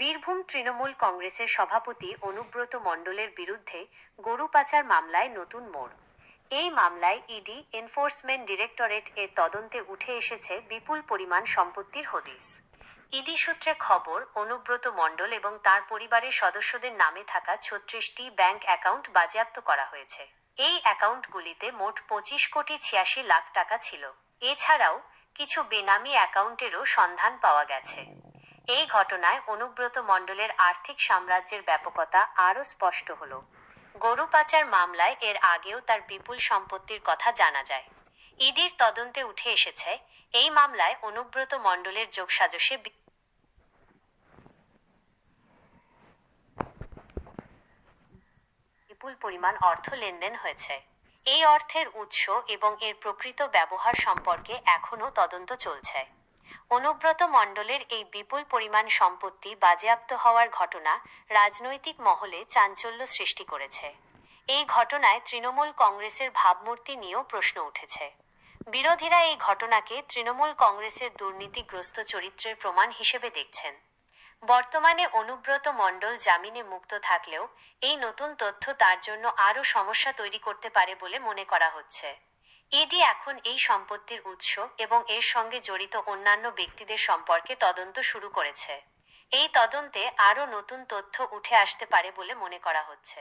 বীরভূম তৃণমূল কংগ্রেসের সভাপতি অনুব্রত মণ্ডলের বিরুদ্ধে গরু পাচার মামলায় নতুন মোড়। এই মামলায় ইডি এনফোর্সমেন্ট ডিরেক্টরেট এর তদন্তে উঠে এসেছে বিপুল পরিমাণ সম্পত্তির হদিস। ইডি সূত্রে খবর, অনুব্রত মণ্ডল এবং তার পরিবারের সদস্যদের নামে থাকা ছত্রিশটি ব্যাংক অ্যাকাউন্ট বাজেয়াপ্ত করা হয়েছে। এই অ্যাকাউন্টগুলিতে মোট পঁচিশ কোটি ছিয়াশি লাখ টাকা ছিল। এছাড়াও কিছু বেনামি অ্যাকাউন্টেরও সন্ধান পাওয়া গেছে। এই ঘটনায় অনুব্রত মণ্ডলের আর্থিক সাম্রাজ্যের ব্যাপকতা আরও স্পষ্ট হল। গরু পাচার মামলায় এর আগেও তার বিপুল সম্পত্তির কথা জানা যায়। ইডির তদন্তে উঠে এসেছে, এই মামলায় অনুব্রত মণ্ডলের যোগসাজশে বি- বিপুল পরিমাণ অর্থ লেনদেন হয়েছে। এই অর্থের উৎস এবং এর প্রকৃত ব্যবহার সম্পর্কে এখনও তদন্ত চলছে। অনুব্রত মণ্ডলের এই বিপুল পরিমাণ সম্পত্তি বাজেয়াপ্ত হওয়ার ঘটনা রাজনৈতিক মহলে চাঞ্চল্য সৃষ্টি করেছে। এই ঘটনায় তৃণমূল কংগ্রেসের ভাবমূর্তি নিয়েও প্রশ্ন উঠেছে। বিরোধীরা এই ঘটনাকে তৃণমূল কংগ্রেসের দুর্নীতিগ্রস্ত চরিত্রের প্রমাণ হিসেবে দেখছেন। বর্তমানে অনুব্রত মণ্ডল জামিনে মুক্ত থাকলেও এই নতুন তথ্য তার জন্য আরও সমস্যা তৈরি করতে পারে বলে মনে করা হচ্ছে। ইডি এখন এই সম্পত্তির উৎস এবং এর সঙ্গে জড়িত অন্যান্য ব্যক্তিদের সম্পর্কে তদন্ত শুরু করেছে। এই তদন্তে আরও নতুন তথ্য উঠে আসতে পারে বলে মনে করা হচ্ছে।